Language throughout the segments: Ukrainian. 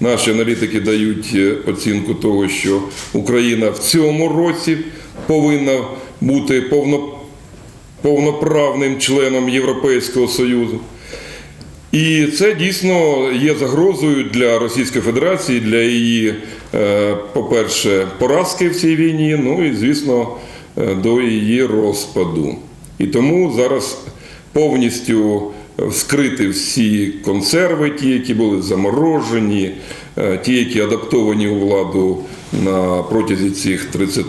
Наші аналітики дають е, оцінку того, що Україна в цьому році повинна бути повно, повноправним членом Європейського Союзу. І це дійсно є загрозою для Російської Федерації, для її, е, по-перше, поразки в цій війні, ну і, звісно, е, до її розпаду. І тому зараз повністю вскрити всі консерви, ті, які були заморожені, е, ті, які адаптовані у владу на протязі цих 30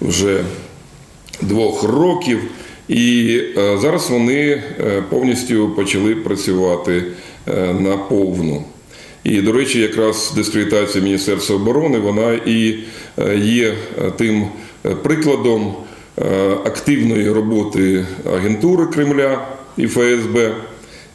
вже двох років. І е, зараз вони е, повністю почали працювати на повну. І, до речі, якраз дискредитація Міністерства оборони вона і є тим прикладом активної роботи агентури Кремля і ФСБ,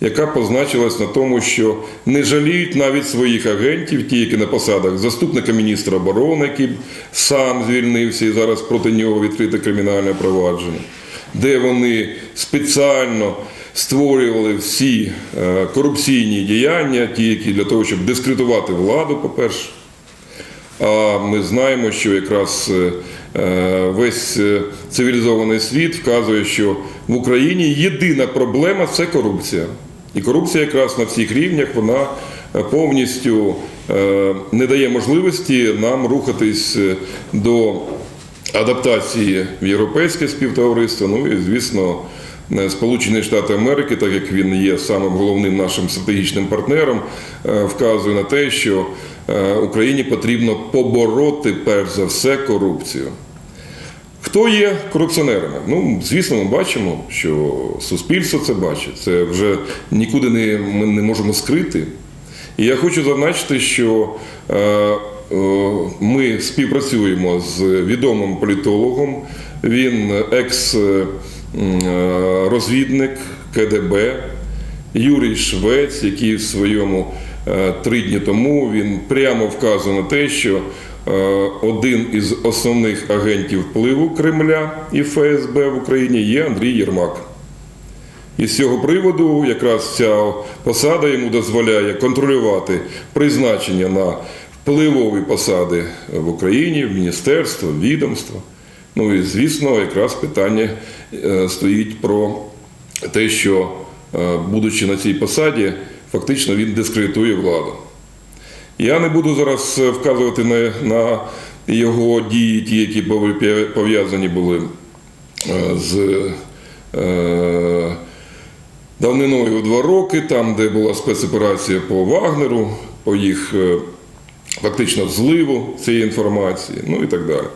яка позначилась на тому, що не жаліють навіть своїх агентів, ті, які на посадах заступника міністра оборони, який сам звільнився і зараз проти нього відкрите кримінальне провадження, де вони спеціально створювали всі е, корупційні діяння, ті, які для того, щоб дискредитувати владу, по-перше. А ми знаємо, що якраз е, весь е, цивілізований світ вказує, що в Україні єдина проблема це корупція. І корупція якраз на всіх рівнях вона е, повністю е, не дає можливості нам рухатись е, до адаптації в європейське співтовариство. Ну і звісно, е, Сполучені Штати Америки, так як він є самим головним нашим стратегічним партнером, е, вказує на те, що е, Україні потрібно побороти перш за все корупцію. Хто є корупціонерами? Ну, звісно, ми бачимо, що суспільство це бачить. Це вже нікуди не, ми не можемо скрити. І я хочу зазначити, що е, е, ми співпрацюємо з відомим політологом. Він екс-розвідник КДБ Юрій Швець, який в своєму е, три дні тому він прямо вказує на те, що один із основних агентів впливу Кремля і ФСБ в Україні є Андрій Єрмак. І з цього приводу якраз ця посада йому дозволяє контролювати призначення на впливові посади в Україні, в міністерство, в відомство. Ну і звісно, якраз питання е, стоїть про те, що, е, будучи на цій посаді, фактично він дискредитує владу. Я не буду зараз е, вказувати на, на його дії, ті, які пов'язані були е, з е, давниною у два роки, там, де була спецоперація по Вагнеру, по їх е, фактично зливу цієї інформації, ну і так далі.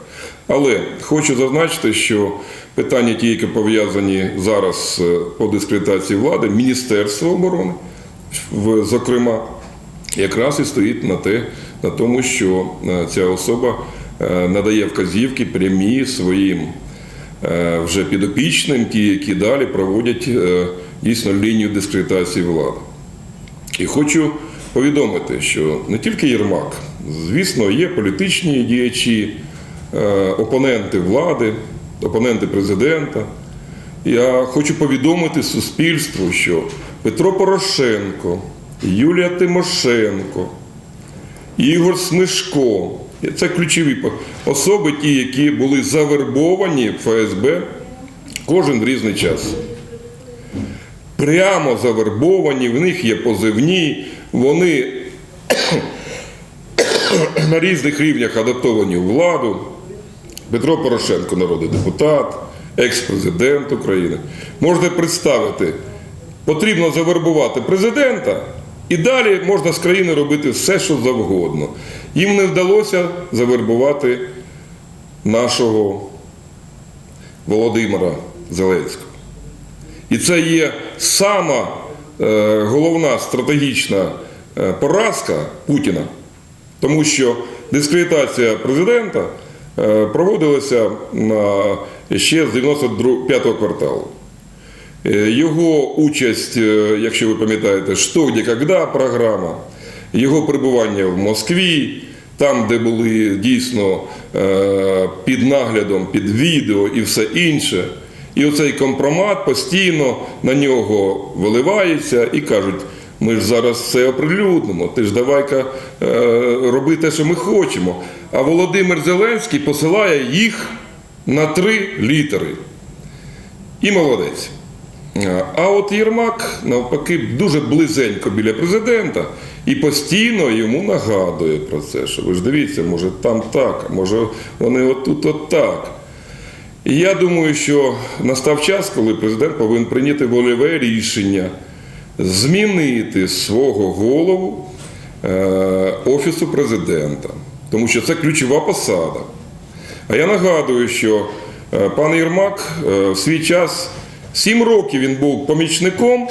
Але хочу зазначити, що питання, ті, які пов'язані зараз по дискредитації влади, Міністерство оборони, в- зокрема, якраз і стоїть на те, на тому, що е, ця особа е, надає вказівки прямі своїм е, вже підопічним, ті, які далі проводять дійсно лінію дискредитації влади. І хочу повідомити, що не тільки Єрмак, звісно, є політичні діячі, опоненти влади, опоненти президента. Я хочу повідомити суспільству, що Петро Порошенко, Юлія Тимошенко, Ігор Смишко це ключові особи, ті, які були завербовані в ФСБ кожен в різний час прямо завербовані, в них є позивні, вони на різних рівнях адаптовані у владу. Петро Порошенко, народний депутат, екс-президент України. Можете представити, потрібно завербувати президента, і далі можна з країни робити все, що завгодно. Їм не вдалося завербувати нашого Володимира Зеленського. І це є сама е, головна стратегічна е, поразка Путіна, тому що дискредитація президента е, проводилася ще з 95-го кварталу. Е, Його участь, е, якщо ви пам'ятаєте, «Що, де, когда» програма, його перебування в Москві, там, де були дійсно е, під наглядом, під відео і все інше. І оцей компромат постійно на нього виливається і кажуть, Ми ж зараз все оприлюднимо. Ти ж давай-ка роби те, що ми хочемо. А Володимир Зеленський посилає їх на три літери. І молодець. А от Єрмак, навпаки, дуже близенько біля президента і постійно йому нагадує про це, що ви ж дивіться, може там так, може вони отут от так. І я думаю, що настав час, коли президент повинен прийняти вольове рішення змінити свого голову е, Офісу президента, тому що це ключова посада. А я нагадую, що е, пан Єрмак е, в свій час сім років він був помічником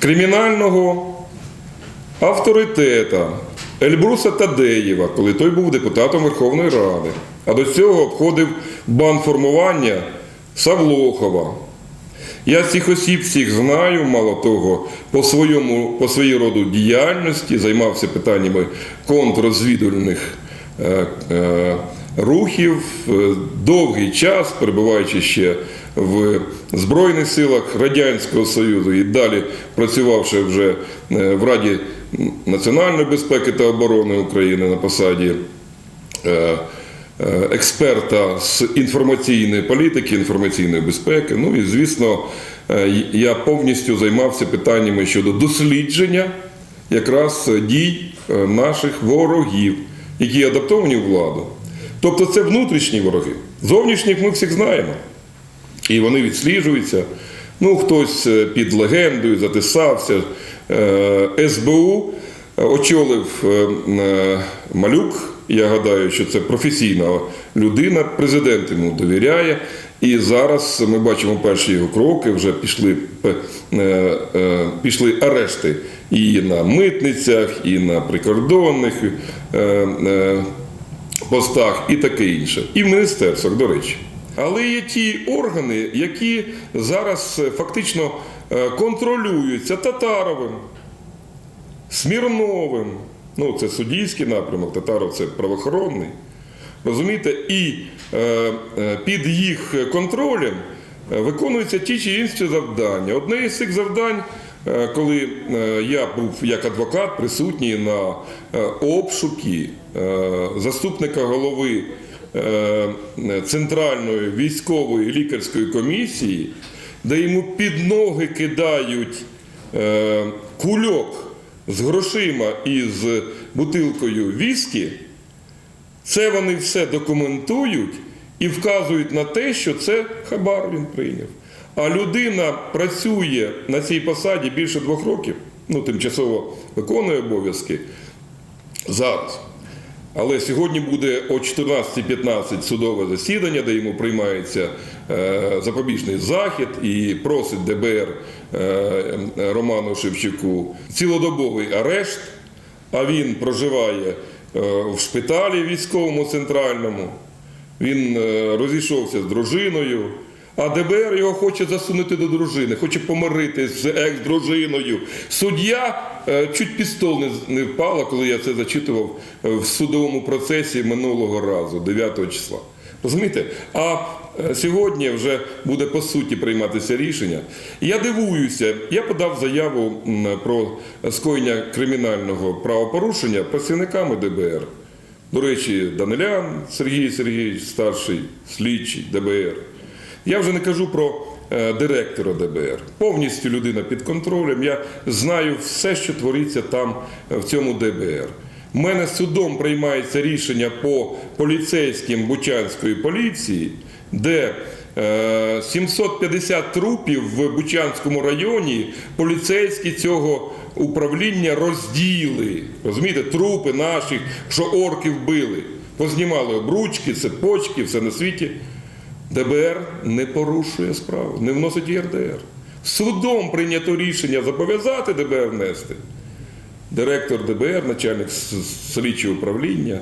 кримінального авторитета Ельбруса Тадеєва, коли той був депутатом Верховної Ради. А до цього обходив банформування Савлохова. Я цих осіб всіх знаю, мало того, по своєму по своїй роду діяльності займався питаннями контррозвідувальних е, е, рухів е, довгий час, перебуваючи ще в Збройних силах Радянського Союзу і далі працювавши вже е, в Раді національної безпеки та оборони України на посаді. е, е, Експерта з інформаційної політики, інформаційної безпеки. Ну і звісно, я повністю займався питаннями щодо дослідження якраз дій наших ворогів, які адаптовані в владу. Тобто це внутрішні вороги. Зовнішніх ми всіх знаємо. І вони відсліджуються. Ну, хтось е, під легендою затисався. Е, СБУ очолив е, малюк. Я гадаю, що це професійна людина, президент йому довіряє. І зараз ми бачимо перші його кроки. Вже пішли, пішли арешти і на митницях, і на прикордонних постах, і таке інше. І в міністерствах, до речі. Але є ті органи, які зараз е, фактично е, контролюються Татаровим, Смірновим. Ну, це суддійський напрямок, Татаров це правоохоронний. Розумієте, і е, е, під їх контролем виконуються ті чи інші завдання. Одне із цих завдань, коли я був як адвокат присутній на обшукі е, заступника голови Центральної військової лікарської комісії, де йому під ноги кидають е, кульок з грошима і з бутилкою віскі, це вони все документують і вказують на те, що це хабар він прийняв. А людина працює на цій посаді більше двох років, ну, тимчасово виконує обов'язки зараз. Але сьогодні буде о 14.15 судове засідання, де йому приймається е, запобіжний захід і просить ДБР е, Роману Шевчуку цілодобовий арешт, а він проживає е, в шпиталі військовому центральному. Він розійшовся з дружиною, а ДБР його хоче засунути до дружини, хоче помирити з екс-дружиною. Суддя е, чуть під стол не, впала, коли я це зачитував е, в судовому процесі минулого разу, 9 числа. Розумієте? А е, сьогодні вже буде по суті прийматися рішення. Я дивуюся, я подав заяву про скоєння кримінального правопорушення працівниками ДБР. До речі, Данилян Сергій Сергійович, старший слідчий ДБР. Я вже не кажу про е, директора ДБР. Повністю людина під контролем. Я знаю все, що твориться там е, в цьому ДБР. У мене судом приймається рішення по поліцейським Бучанської поліції, де е, 750 трупів в Бучанському районі поліцейські цього управління розділи. Розумієте, трупи наших, що орків били. Познімали обручки, цепочки, все на світі. ДБР не порушує справу, не вносить ЄРДР. Судом прийнято рішення зобов'язати ДБР внести. Директор ДБР, начальник слідчого управління,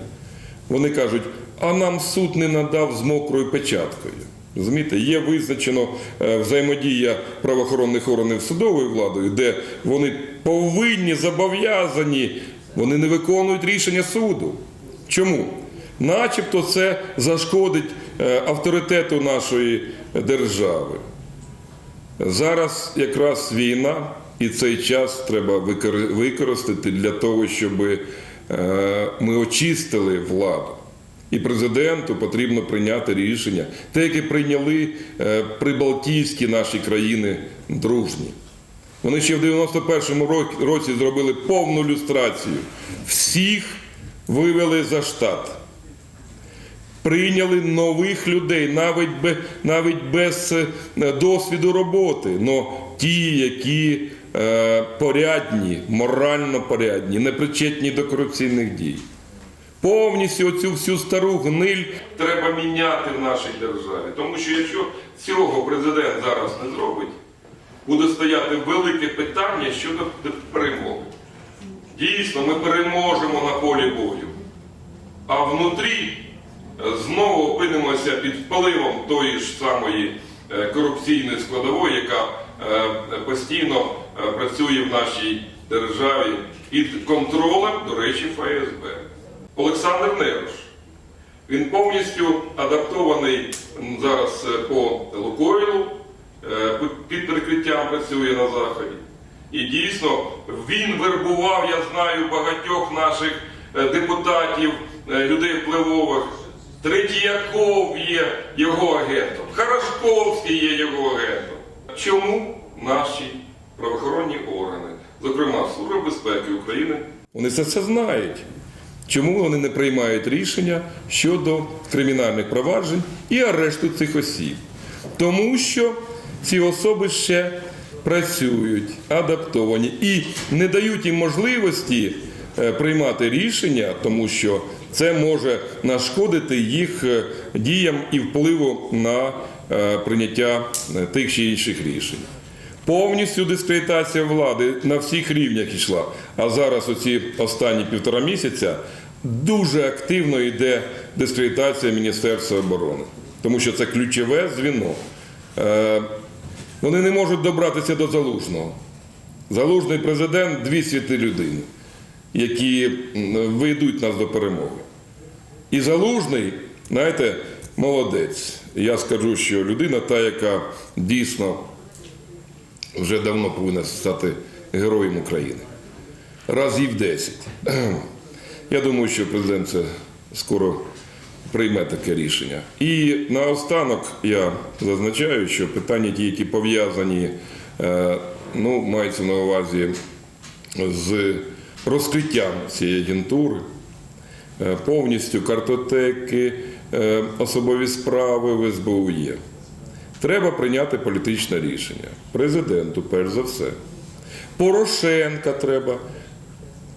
вони кажуть, а нам суд не надав з мокрою печаткою. Розумієте, є визначено е, взаємодія правоохоронних органів судовою владою, де вони повинні зобов'язані, вони не виконують рішення суду. Чому? Начебто це зашкодить авторитету нашої держави. Зараз якраз війна, І цей час треба використати для того, щоб е, ми очистили владу. І президенту потрібно прийняти рішення, те, яке прийняли е, прибалтійські наші країни дружні. Вони ще в 91-му ро- році зробили повну люстрацію. Всіх вивели за штат. Прийняли нових людей, навіть, навіть без е, досвіду роботи. Но ті, які е, порядні, морально порядні, не причетні до корупційних дій. Повністю оцю всю стару гниль треба міняти в нашій державі. Тому що якщо цього президент зараз не зробить, буде стояти велике питання щодо перемоги. Дійсно, ми переможемо на полі бою. А внутрі знову опинимося під впливом тої ж самої е, корупційної складової, яка е, постійно е, працює в нашій державі під контролем, до речі, ФСБ. Олександр Нерош. Він повністю адаптований зараз по Лукойлу, під прикриттям працює на Заході. І дійсно він вербував, я знаю, багатьох наших депутатів, людей впливових. Третьяков є його агентом, Харашковський є його агентом. Чому наші правоохоронні органи, зокрема Служба безпеки України, вони це все знають. Чому вони не приймають рішення щодо кримінальних проваджень і арешту цих осіб? Тому що ці особи ще працюють, адаптовані і не дають їм можливості е, приймати рішення, тому що це може нашкодити їх е, діям і впливу на е, прийняття е, тих чи інших рішень. Повністю дискредитація влади на всіх рівнях йшла. А зараз, оці останні півтора місяця, дуже активно йде дискредитація Міністерства оборони, тому що це ключове звіно. Вони не можуть добратися до залужного. Залужний президент дві світи людини, які м, ведуть нас до перемоги. І залужний, знаєте, молодець. Я скажу, що людина та, яка дійсно вже давно повинна стати героєм України. Разів 10. Я думаю, що президент це скоро прийме таке рішення. І наостанок я зазначаю, що питання ті, які пов'язані, е, ну, мається на увазі з розкриттям цієї агентури, повністю картотеки, е, особові справи в СБУ є. Треба прийняти політичне рішення. Президенту, перш за все. Порошенка треба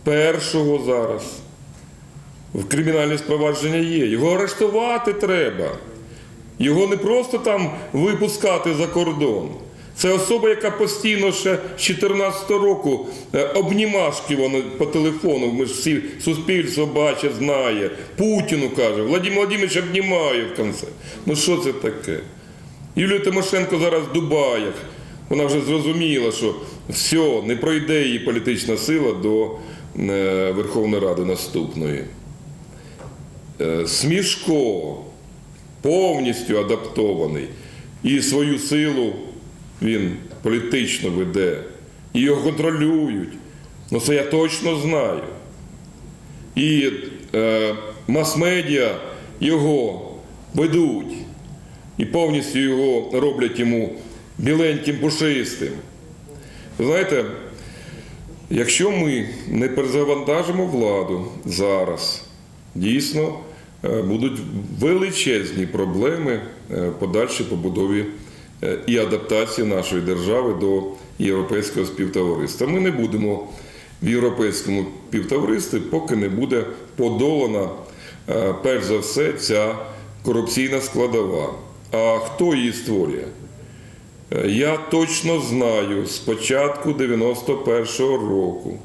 першого зараз. В кримінальне спровадження є. Його арештувати треба. Його не просто там випускати за кордон. Це особа, яка постійно ще з 14 року е, обнімашки вони по телефону, ми ж всі суспільство бачить, знає. Путіну каже, Владимир Владимирович обнімає в кінці. Ну що це таке? Юлія Тимошенко зараз в Дубаях. Вона вже зрозуміла, що все, не пройде її політична сила до е, Верховної Ради наступної. Е, Смішко повністю адаптований і свою силу він політично веде, і його контролюють. Ну це я точно знаю. І е, мас-медіа його ведуть і повністю його роблять йому біленьким пушистим. Знаєте, якщо ми не перезавантажимо владу зараз, дійсно е, будуть величезні проблеми е, подальшій побудові і адаптації нашої держави до європейського співтовариства. Ми не будемо в європейському співтоваристві, поки не буде подолана, е, перш за все, ця корупційна складова. А хто її створює? Е, Я точно знаю з початку 91-го року,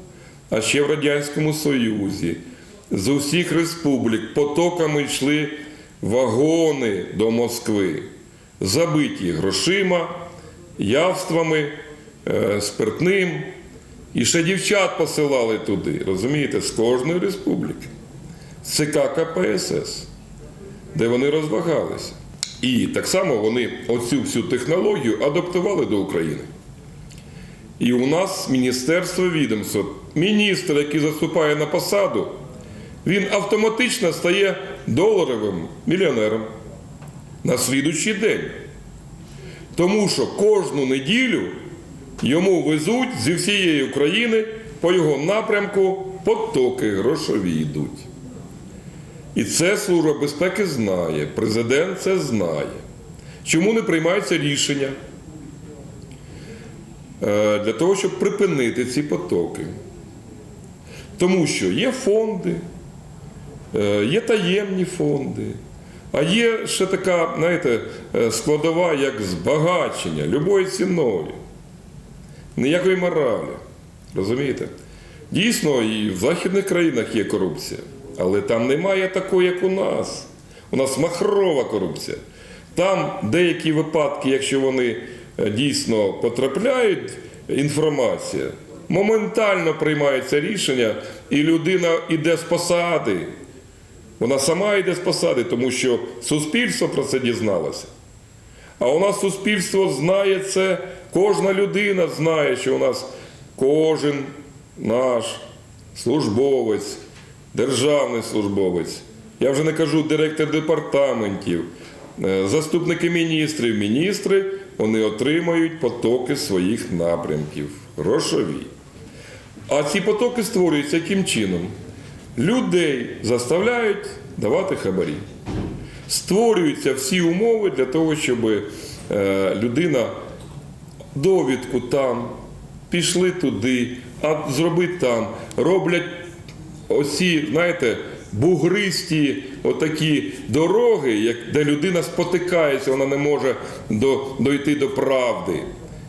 а ще в Радянському Союзі, з усіх республік потоками йшли вагони до Москви, забиті грошима, явствами, е, спиртним. І ще дівчат посилали туди, розумієте, з кожної республіки. З ЦК КПСС, де вони розвагалися. І так само вони оцю всю технологію адаптували до України. І у нас міністерство відомство. Міністр, який заступає на посаду, він автоматично стає доларовим мільйонером на слідучий день. Тому що кожну неділю йому везуть зі всієї України по його напрямку потоки грошові йдуть. І це Служба безпеки знає, президент це знає. Чому не приймається рішення Е, для того, щоб припинити ці потоки? Тому що є фонди, е, є таємні фонди, а є ще така, знаєте, е, складова, як збагачення любою ціною. Ніякої моралі. Розумієте? Дійсно, і в західних країнах є корупція, але там немає такої, як у нас. У нас махрова корупція. Там деякі випадки, якщо вони е, дійсно потрапляють, інформація, моментально приймається рішення, і людина йде з посади. Вона сама йде з посади, тому що суспільство про це дізналося. А у нас суспільство знає це, кожна людина знає, що у нас кожен наш службовець, державний службовець, я вже не кажу директор департаментів, е, заступники міністрів, міністри, вони отримають потоки своїх напрямків, грошові. А ці потоки створюються яким чином? Людей заставляють давати хабарі. Створюються всі умови для того, щоб е, людина довідку там, пішли туди, а зроби там. Роблять оці, знаєте, бугристі отакі дороги, де людина спотикається, вона не може до, дойти до правди.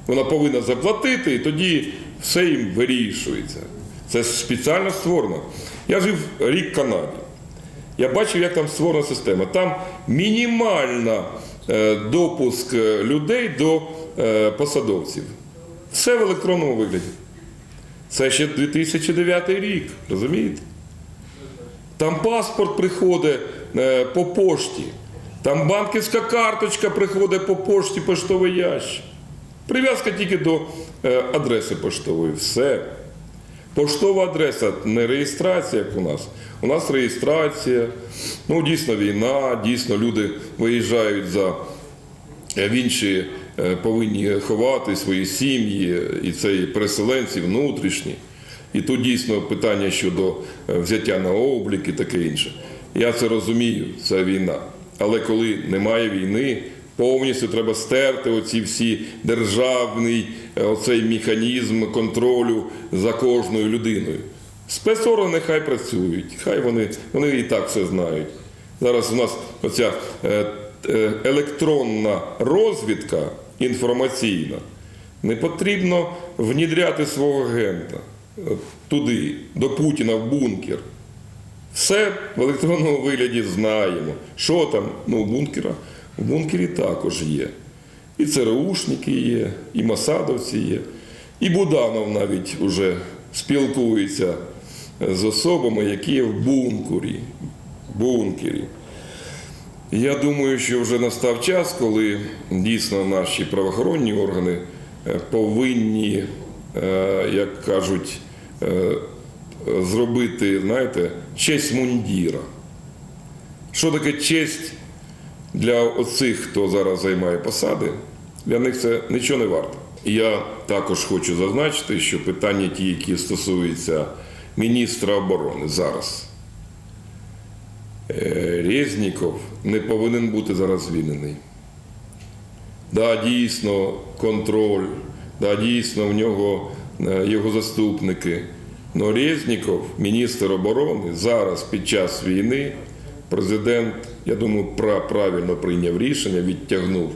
Вона повинна заплатити, і тоді все їм вирішується. Це спеціально створено. Я жив рік в Канаді. Я бачив, як там створена система. Там мінімальна е, допуск е, людей до е, посадовців. Все в електронному вигляді. Це ще 2009 рік, розумієте? Там паспорт приходить по пошті, там банківська карточка приходить по пошті, поштовий ящик. Прив'язка тільки до адреси поштової. Все. Поштова адреса не реєстрація, як у нас. У нас реєстрація. Ну, дійсно, війна, дійсно, люди виїжджають за е, в інші е, повинні ховати свої сім'ї, і це переселенці внутрішні. І тут дійсно питання щодо е, взяття на облік і таке інше. Я це розумію, це війна. Але коли немає війни, повністю треба стерти оці всі державний е, оцей механізм контролю за кожною людиною. Спецоргани хай працюють, хай вони, вони і так все знають. Зараз у нас оця е, е, електронна розвідка інформаційна. Не потрібно внідряти свого агента туди, до Путіна в бункер. Все в електронному вигляді знаємо. Що там? Ну, бункера. В бункері також є. І ЦРУшники є, і Масадовці є, і Буданов навіть уже спілкується з особами, які є в бункері. бункері. Я думаю, що вже настав час, коли дійсно наші правоохоронні органи е, повинні, е, як кажуть, е, зробити, знаєте, честь мундіра. Що таке честь для оцих, хто зараз займає посади? Для них це нічого не варто. Я також хочу зазначити, що питання ті, які стосуються міністра оборони зараз. Е, Резніков не повинен бути зараз звільнений. Да, дійсно, контроль, да, дійсно, в нього е, його заступники. Но Резніков, міністр оборони, зараз під час війни президент, я думаю, пра- правильно прийняв рішення, відтягнув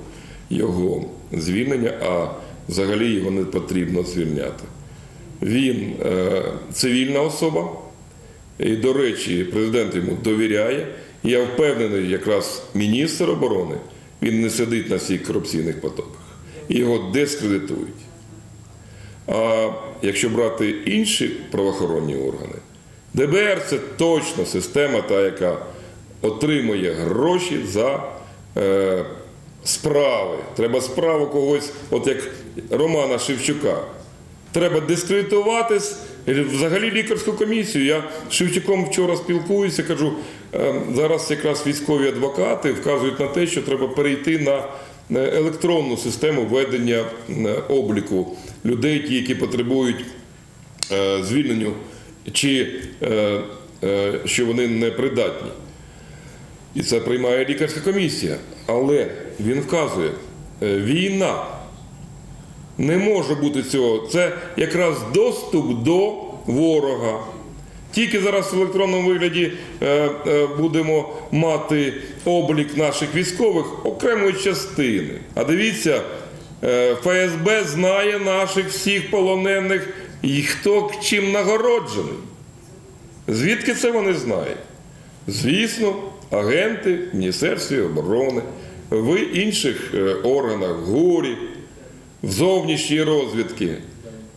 його звільнення, а взагалі його не потрібно звільняти. Він е, цивільна особа, і, до речі, президент йому довіряє. І я впевнений, якраз міністр оборони він не сидить на всіх корупційних потоках. І його дискредитують. А якщо брати інші правоохоронні органи, ДБР це точно система, та, яка отримує гроші за е, справи. Треба справу когось, от як Романа Шевчука. Треба дискредитуватись взагалі лікарську комісію. Я з Шевчуком вчора спілкуюся, кажу, е, зараз якраз військові адвокати вказують на те, що треба перейти на е, електронну систему ведення е, обліку людей, ті, які потребують е, звільненню, чи е, е, що вони непридатні. І це приймає лікарська комісія. Але він вказує, е, війна не може бути цього. Це якраз доступ до ворога. Тільки зараз в електронному вигляді е, е, будемо мати облік наших військових окремої частини. А дивіться, ФСБ знає наших всіх полонених і хто чим нагороджений. Звідки це вони знають? Звісно, агенти в Міністерстві оборони, в інших е, органах, ГУРі, в зовнішній розвідки,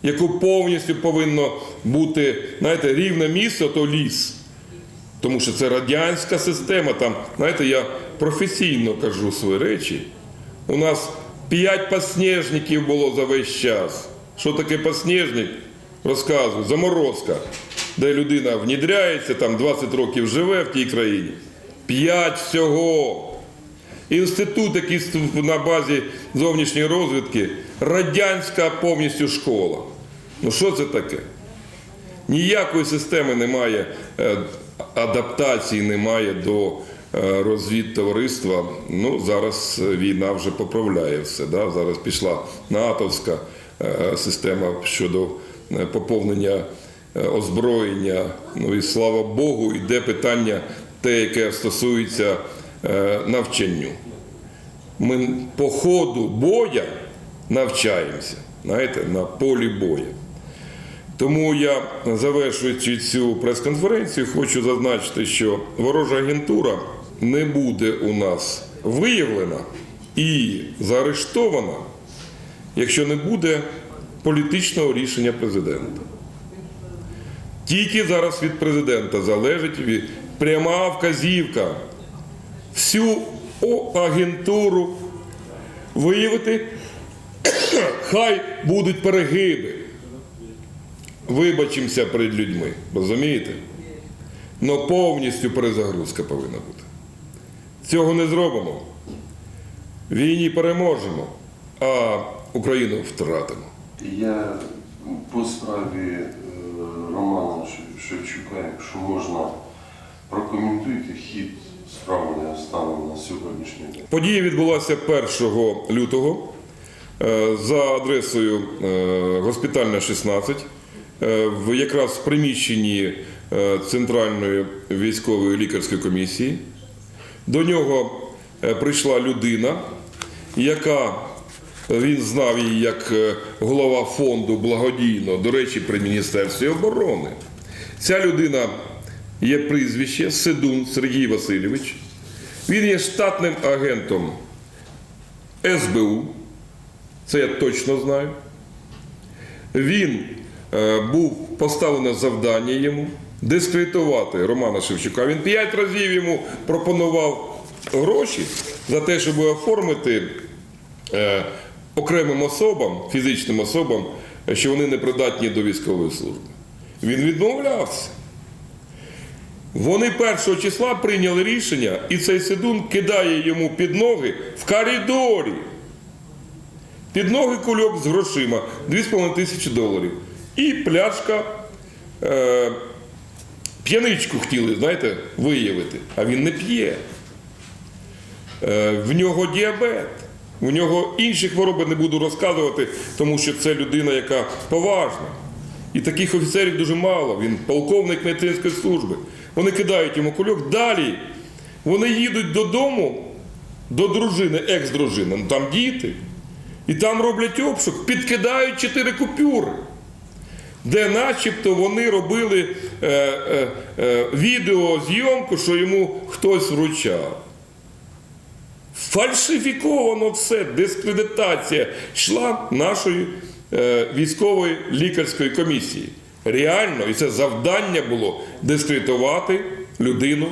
яку повністю повинно бути, знаєте, рівне місце, то ліс. Тому що це радянська система. Там, знаєте, я професійно кажу свої речі. У нас п'ять посніжників було за весь час. Що таке посніжник? Розказую, заморозка, де людина внідряється, там 20 років живе в тій країні. П'ять всього. Інститут, який на базі зовнішньої розвідки, радянська повністю школа. Ну що це таке? Ніякої системи немає, е, адаптації немає до е, розвідтовариства. Ну, зараз е, війна вже поправляє все. Да? Зараз пішла натовська система щодо поповнення озброєння. Ну і слава Богу, йде питання те, яке стосується е, навчанню. Ми по ходу боя навчаємося, знаєте, на полі боя. Тому я, завершуючи цю прес-конференцію, хочу зазначити, що ворожа агентура не буде у нас виявлена і заарештована, якщо не буде політичного рішення президента. Тільки зараз від президента залежить пряма вказівка всю агентуру виявити, хай будуть перегиби вибачимося перед людьми, розумієте? Но повністю перезагрузка повинна бути. Цього не зробимо. Війні переможемо, а Україну втратимо. Я по справі е, Романа Шевчука, якщо можна, прокоментуйте хід справи станом на сьогоднішній день. Подія відбулася 1 лютого е, за адресою е, Госпітальна 16, е, в якраз в приміщенні Центральної військової лікарської комісії. До нього прийшла людина, яка він знав її як голова фонду благодійно, до речі, при Міністерстві оборони. Ця людина є прізвище Седун Сергій Васильович. Він є штатним агентом СБУ, це я точно знаю. Він е, був поставлене завдання йому дискредитувати Романа Шевчука. Він п'ять разів йому пропонував гроші за те, щоб оформити е, окремим особам, фізичним особам, що вони не придатні до військової служби. Він відмовлявся. Вони першого числа прийняли рішення, і цей Сидун кидає йому під ноги в коридорі. Під ноги кульок з грошима 2,5 тисячі доларів. І пляшка е, п'яничку хотіли, знаєте, виявити. А він не п'є. Е, в нього діабет. У нього інші хвороби не буду розказувати, тому що це людина, яка поважна. І таких офіцерів дуже мало. Він полковник медицинської служби. Вони кидають йому кульок. Далі вони їдуть додому до дружини, екс-дружини, ну там діти. І там роблять обшук, підкидають чотири купюри, де начебто вони робили е, е, е, відеозйомку, що йому хтось вручав. Фальсифіковано все, дискредитація йшла нашої військової лікарської комісії. Реально, і це завдання було дискредитувати людину.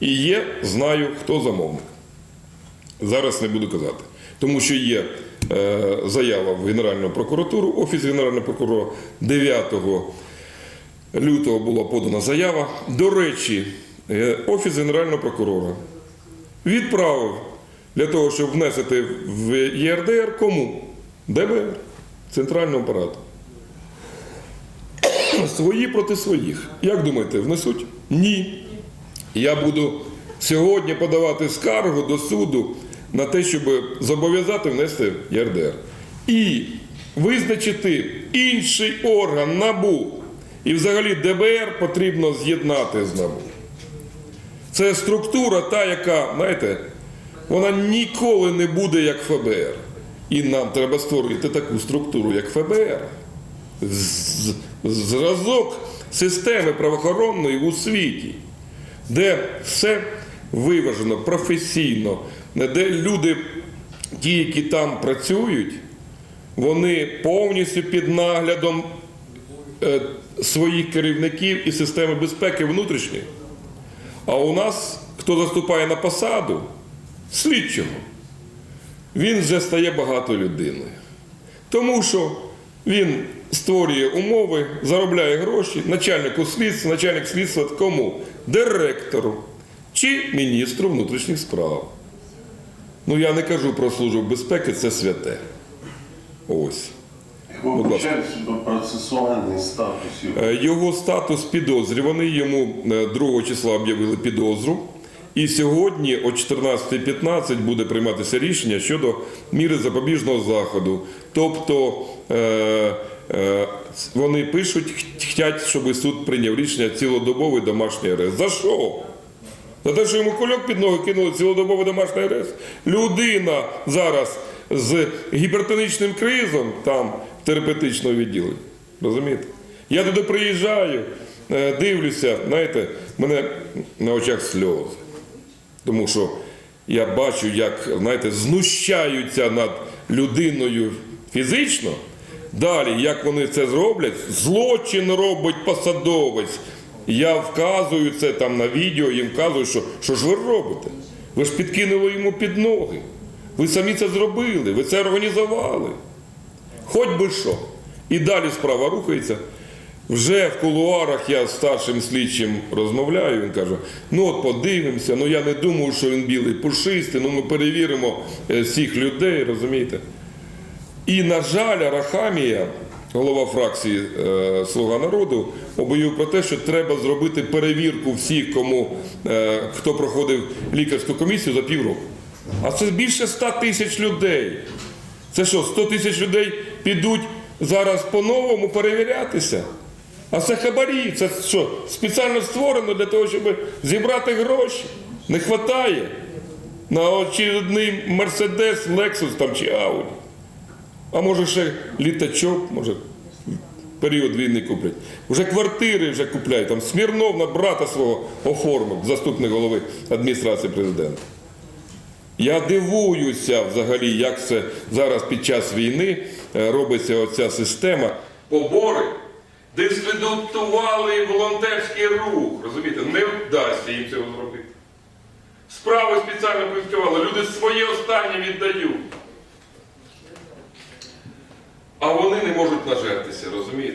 І є, знаю, хто замовник. Зараз не буду казати. Тому що є е, заява в Генеральну прокуратуру. Офіс Генерального прокурора 9 лютого була подана заява. До речі, е, Офіс Генерального прокурора відправив для того, щоб внести в ЄРДР кому? ДБР, центрального апарату. Свої проти своїх. Як думаєте, внесуть? Ні. Я буду сьогодні подавати скаргу до суду на те, щоб зобов'язати внести ЄРДР. І визначити інший орган НАБУ. І взагалі ДБР потрібно з'єднати з НАБУ. Це структура та, яка, знаєте, вона ніколи не буде як ФБР. І нам треба створити таку структуру, як ФБР. Зразок системи правоохоронної у світі, де все виважено професійно, де люди, ті, які там працюють, вони повністю під наглядом е, своїх керівників і системи безпеки внутрішньої. А у нас, хто заступає на посаду слідчого, він вже стає багато людиною. Тому що він створює умови, заробляє гроші, начальнику слідства, начальник слідства кому? Директору чи міністру внутрішніх справ. Ну я не кажу про службу безпеки, це святе. Ось. Його процесуальний статус його. Е, статус підозрюваний, йому е, 2 числа об'явили підозру. І сьогодні о 14.15 буде прийматися рішення щодо міри запобіжного заходу. Тобто е, е, вони пишуть, хочуть, щоб суд прийняв рішення цілодобовий домашній арест. За що? За те, що йому кульок під ноги кинули цілодобовий домашній арест. Людина зараз з гіпертонічним кризом там в терапевтичному відділенні. Розумієте? Я туди приїжджаю, е, дивлюся, знаєте, мене на очах сльози. Тому що я бачу, як знаєте, знущаються над людиною фізично. Далі, як вони це зроблять, злочин робить посадовець. Я вказую це там на відео, їм вказую, що, що ж ви робите? Ви ж підкинули йому під ноги. Ви самі це зробили, ви це організували. Хоч би що. І далі справа рухається. Вже в кулуарах я з старшим слідчим розмовляю, він каже: ну от подивимося, ну я не думаю, що він білий пушистий, ну ми перевіримо е, всіх людей, розумієте? І, на жаль, Арахамія, голова фракції е, Слуга народу, об'явив про те, що треба зробити перевірку всіх, кому е, хто проходив лікарську комісію за півроку. А це більше 100 тисяч людей. Це що, 100 тисяч людей підуть зараз по-новому перевірятися? А це хабарі, це що, спеціально створено для того, щоб зібрати гроші? Не вистачає на очередний Мерседес, Лексус там чи Ауді. А може ще літачок, може період війни куплять. Вже квартири вже купляють. Там Смірнов на брата свого оформив, заступник голови адміністрації президента. Я дивуюся взагалі, як це зараз під час війни е, робиться оця система. Побори дискредитували волонтерський рух. Розумієте, не вдасться їм цього зробити. Справи спеціально працювали, люди своє останнє віддають. А вони не можуть нажертися, розумієте?